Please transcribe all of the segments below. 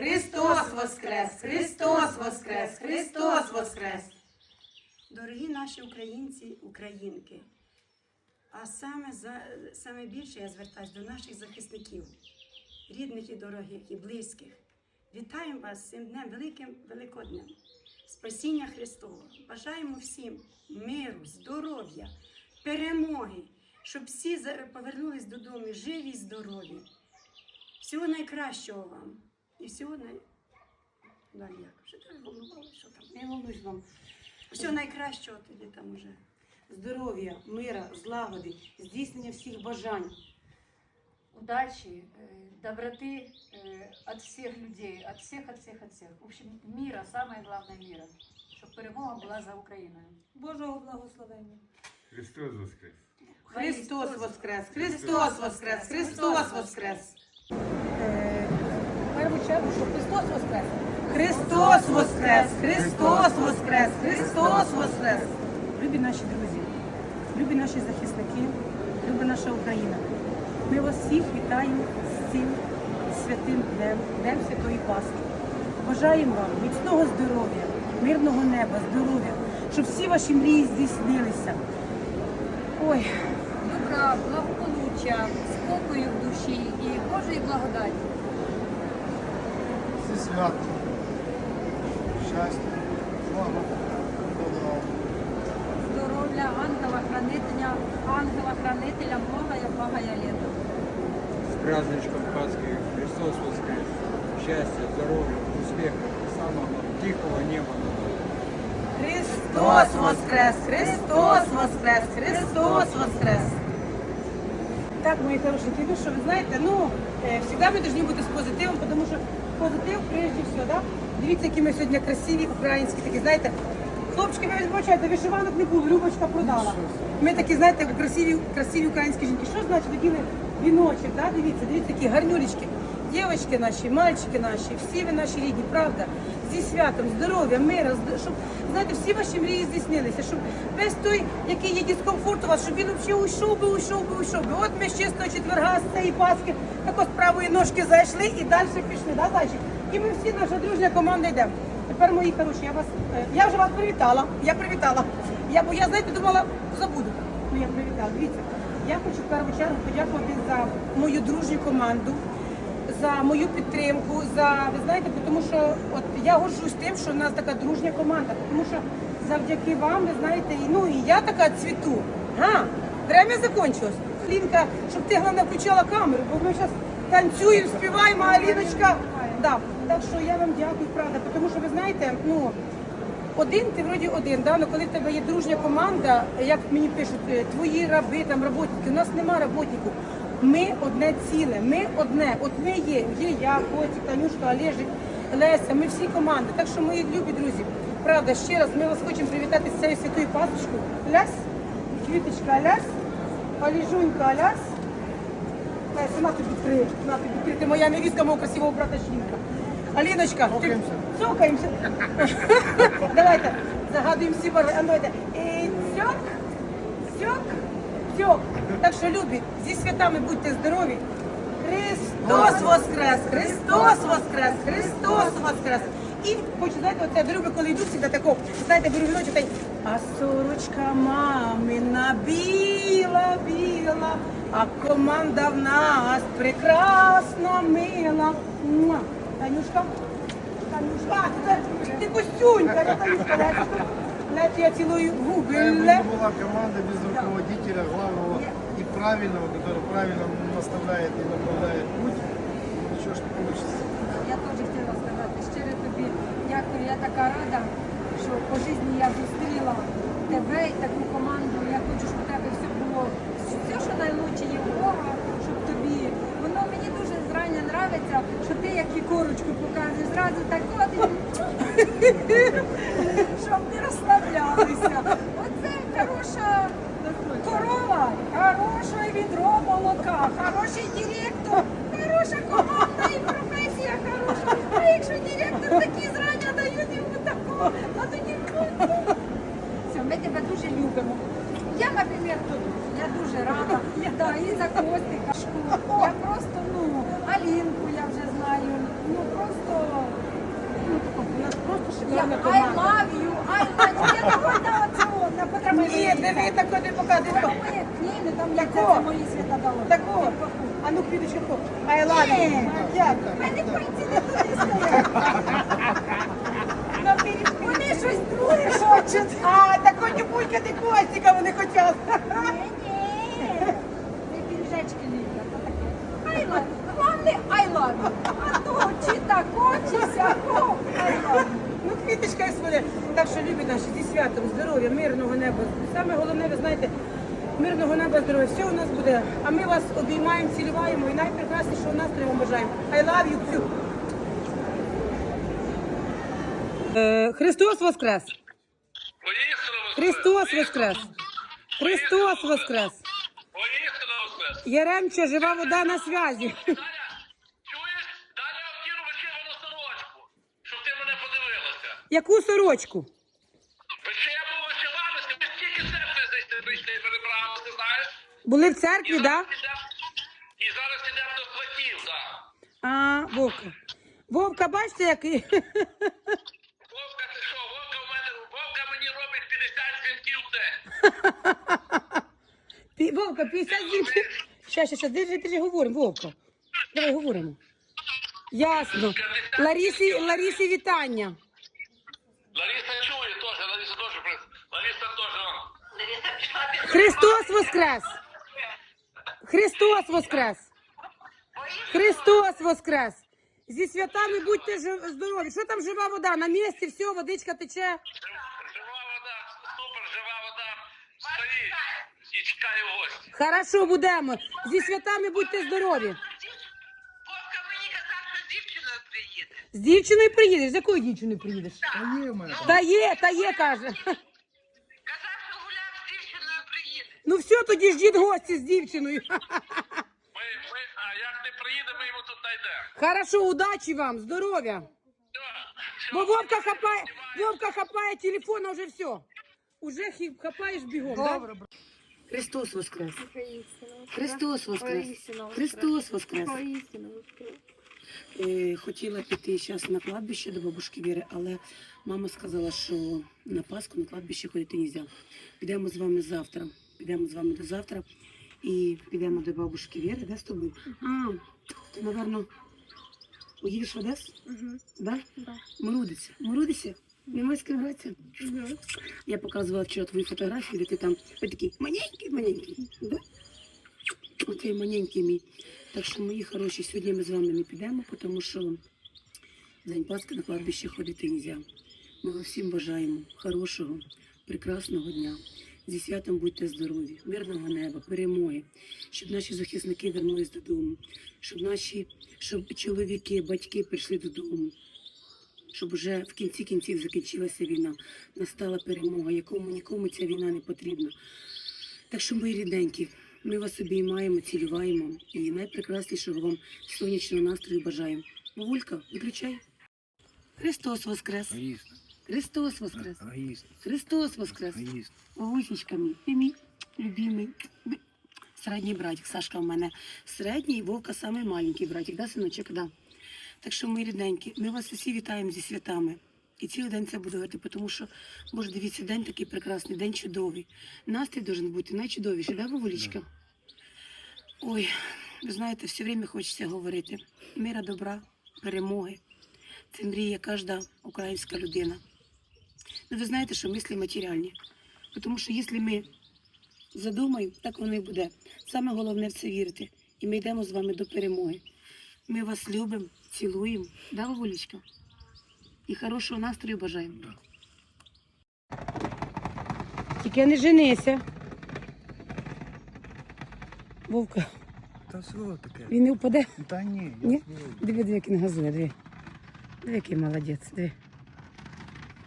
Христос Воскрес! Христос Воскрес! Христос Воскрес! Дорогі наші українці, українки, а саме, за, саме більше я звертаюся до наших захисників, рідних і дорогих, і близьких. Вітаємо вас з цим днем, великим Великоднем, спасіння Христового. Бажаємо всім миру, здоров'я, перемоги, щоб всі повернулись додому живі і здорові. Всього найкращого вам. І всього най... Далі як? Що ти волнувала? Що там? Не волнуйся вам. Всього найкращого тоді там уже. Здоров'я, мира, злагоди, здійснення всіх бажань. удачи, э, доброты э, от всех людей, от всех, от всех, от всех. В общем, мира, самое главное мира. Щоб перемога була за Україною. Божого благословення. Христос Воскрес! Христос Воскрес! Христос Воскрес! Христос Воскрес! В першу чергу, що Христос Воскрес. Христос Воскрес! Христос Воскрес! Христос Воскрес! Любі наші друзі, любі наші захисники, люба наша Україна. Ми вас всіх вітаємо з цим святим днем, Днем Святої Пасхи. Бажаємо вам міцного здоров'я, мирного неба, здоров'я, щоб всі ваші мрії здійснилися. Ой, добра, благополуччя, спокою в душі і Божої благодаті. Зі святом, щастя, слава, добра. Здоров'я, ангела-хранителя, ангела-хранителя, многая, благая літа. С праздничком Пасхи Христос воскрес! Счастья, здоровья, успеха, самого главного, тихого неба над головой. Христос Воскрес! Христос Воскрес! Христос Воскрес! Так, мої хорошенькі, ну що, ви знаєте, ну, е, завжди ми повинні бути з позитивом, тому що позитив прежде всього, да? Дивіться, які ми сьогодні красиві, українські, такі, знаєте, хлопчики, ви вибачайте, вишиванок не було, Любочка продала. Ми такі, знаєте, красиві, красиві українські жінки. Що значить такі віночок, да? дивіться, дивіться, такі гарнюлечки. Дівчатки наші, мальчики наші, всі ви наші рідні, правда, зі святом, здоров'я, мира, щоб, знаєте, всі ваші мрії здійснилися, щоб весь той, який є дискомфорт у вас, щоб він взагалі уйшов би, уйшов би, уйшов би. От ми з чистого четверга з цієї Пасхи так от з правої ножки зайшли і далі пішли, да, зайчик? І ми всі, наша дружня команда йдемо. Тепер, мої хороші, я вас, е, я вже вас привітала, я привітала. Я, бо я, знаєте, думала, забуду. Ну, я привітала. Дивіться, я хочу в першу чергу подякувати за мою дружню команду за мою підтримку, за ви знаєте, тому що от я горжусь тим, що в нас така дружня команда, тому що завдяки вам, ви знаєте, і ну і я така цвіту. Га, время закончилось. Лінка, щоб ти головне включала камеру, бо ми зараз танцюємо, співаємо, а Ліночка. Да. Так що я вам дякую, правда, тому що ви знаєте, ну. Один ти вроді один, да? але коли в тебе є дружня команда, як мені пишуть, е, твої раби, там роботники, у нас нема роботників. Ми одне ціле, ми одне. От ми є, є я, Котик, Танюшка, Олежик, Леся, ми всі команди. Так що, мої любі друзі, правда, ще раз ми вас хочемо привітати з цією святою пасочкою. Лясь, квіточка, лясь, Оліжунька, лясь. Леся, на тобі три, на тобі три. Ти моя невістка, мого красивого брата жінка. Аліночка, ти цокаємося. Давайте загадуємо всі барви. А ну, давайте. І цьок, цьок, цьок. Так що, любі, зі святами будьте здорові. Христос Воскрес! Христос Воскрес! Христос Воскрес! І хочу, знаєте, оце беру, коли йду завжди тако, знаєте, беру віночок та й а сорочка мамина біла, біла, а команда в нас прекрасно мила. Танюшка, Танюшка, ти, ти костюнька, я Танюшка, Леся, Леся, я цілую губи. Какая бы Ле. ни была команда без руководителя главного и правильного, который правильно наставляет и направляет путь, ничего ж не получится. Я теж хотіла сказати щиро тобі дякую. Я така рада, що по житті я зустріла тебе і таку команду. Я хочу, щоб у тебе все було все, що найлучше є у Бога, щоб тобі. Воно мені дуже зрання нравиться, що ти як і корочку показуєш, зразу так от, щоб Відро молока, хороший директор, хороша команда і професія хороша. А якщо директор такі зрання дають йому такого, а тоді все, ми тебе дуже любимо. Я, наприклад, тут. Я дуже рада. Да, і за Костика. Я просто, ну, Алінку я вже знаю. Ну просто Я Ладно, I команда. love you, I love you. Я Ні, диви, тако не показуй. Ні, там як Такого? це мої святодали. Такого. А ну, тако. I love you. Ні. Як? У мене пальці не туди стоять. Вони щось друге хочуть. А, тако не булькати Костіка вони хотять. Ні, не піріжечки не їдять, а таке. I love you. Головне, love you. А то чи тако, чи сяко, I love you. Ну, квіточка і своє. Так що, любі наші, зі святом, здоров'я, мирного неба. Саме головне, ви знаєте, мирного неба, здоров'я. Все у нас буде. А ми вас обіймаємо, цілюємо і найпрекраснішого настрою вам бажаємо. I love you, всю. Е, Христос Воскрес! Христос Воскрес! Христос Воскрес! Воскрес. Жива вода на связі. Даня, чуєш? Далі я вкину вишивану сорочку, щоб ти мене подивилася. Яку сорочку? Вишиву вишиваності, ми стільки церкви здесь прийшли перебрали, ти знаєш? Були в церкві, так? Да? І зараз йдемо до сватів, так. А, Вовка. Вовка, бачите, який? Вовка, ти що? Вовка в мене, Вовка мені робить 50 дзвінків в день. Вовка, 50 днів. Щас, щас, щас, держи, держи, говоримо, Вовка. Давай говоримо. Ясно. Ларісі, Ларісі вітання. Христос Воскрес! Христос Воскрес! Христос Воскрес! Зі святами будьте здорові. Що там жива вода? На місці, все, водичка тече. Жива вода, супер, жива вода. Стоїть і чекає гості. Хорошо, будемо. Зі святами будьте здорові. Вовка мені казав, що з дівчиною приїде. З дівчиною приїдеш. З якою дівчиною приїдеш? Та є, та є, каже. Казав, що гуляв з дівчиною приїде. Ну все, тоді ждіть гості з дівчиною. Ми, ми, а як не приїде, ми йому тут знайдемо. Хорошо, удачі вам, здоров'я. Бо Вовка хапає, Вовка хапає телефон, а вже все. Уже хі- хапаєш бігом, так? Христос Воскрес! Христос Воскрес! Христос Воскрес! Е, хотіла піти зараз на кладбище до бабушки Віри, але мама сказала, що на Пасху на кладбище ходити не можна. Підемо з вами завтра. Підемо з вами до завтра і підемо до бабушки Віри. Де з тобою? А, ти, напевно, уїдеш в Одесу? Да? Морудиться. Морудиться? Немає з ким гратися? Я показувала вчора твої фотографії, де ти там ви такий маленький, маленький. Да? Оцей маленький мій. Так що, мої хороші, сьогодні ми з вами не підемо, тому що День Пасхи на кладбище ходити не можна. Ми всім бажаємо хорошого, прекрасного дня. Зі святом будьте здорові, мирного неба, перемоги, щоб наші захисники вернулись додому, щоб наші щоб чоловіки, батьки прийшли додому, щоб вже в кінці кінців закінчилася війна, настала перемога, якому нікому ця війна не потрібна. Так що, мої рідненькі, ми вас обіймаємо, цілюваємо і найпрекраснішого вам сонячного настрою бажаємо. Вовулька, виключай. Христос Воскрес! Христос Воскрес! Христос Воскрес! Вовусечка мій, ти мій любимий. Середній братик, Сашка в мене середній, Вовка самий маленький братик, да, синочок? Да. Так що, мої рідненькі, ми вас усі вітаємо зі святами. І цілий день це буду говорити, тому що, боже, дивіться, день такий прекрасний, день чудовий. Настрій должен бути найчудовіший, да, Вовулічка? Ой, ви знаєте, все время хочеться говорити. Мира, добра, перемоги. Це мріє кожна українська людина. Ну, ви знаєте, що мислі матеріальні. Тому що якщо ми задумаємо, так воно і буде. Саме головне в це вірити. І ми йдемо з вами до перемоги. Ми вас любимо, цілуємо. Да, Вовулечка? І хорошого настрою бажаємо. Тільки не женися. Вовка, Та все таке. він не впаде. Та ні, Ні? Диви, диви, як він газує, диви. Диви, який молодець, диви.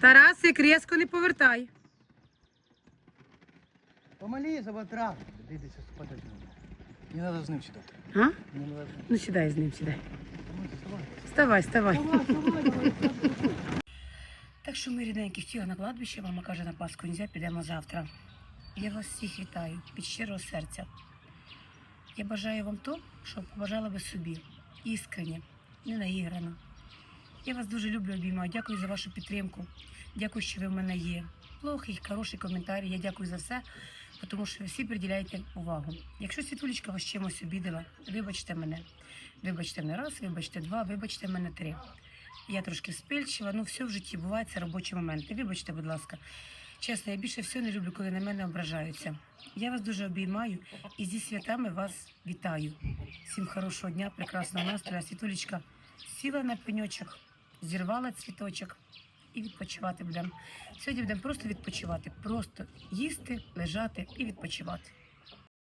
Тарасик, різко не повертай. Помалі за ватра. Дивіться, подожди. Не треба з ним сідати. А? Не треба. Ну сідай з ним, сідай. Вставай, вставай. Так що ми рідненькі хотіли на кладбище, мама каже на Пасху нельзя, підемо завтра. Я вас всіх вітаю від щирого серця. Я бажаю вам то, що побажала би собі. Іскренне, не наіграно. Я вас дуже люблю, обіймаю. Дякую за вашу підтримку. Дякую, що ви в мене є. Плохий, хороший коментар. Я дякую за все, тому що всі приділяєте увагу. Якщо світулечка вас чимось обідала, вибачте мене. Вибачте мене раз, вибачте два, вибачте мене три. Я трошки спильчива, ну все в житті буває, це робочі моменти. Вибачте, будь ласка. Чесно, я більше всього не люблю, коли на мене ображаються. Я вас дуже обіймаю і зі святами вас вітаю. Всім хорошого дня, прекрасного настрою. Світулечка сіла на пеньочок, зірвала цвіточок і відпочивати будемо. Сьогодні будемо просто відпочивати, просто їсти, лежати і відпочивати.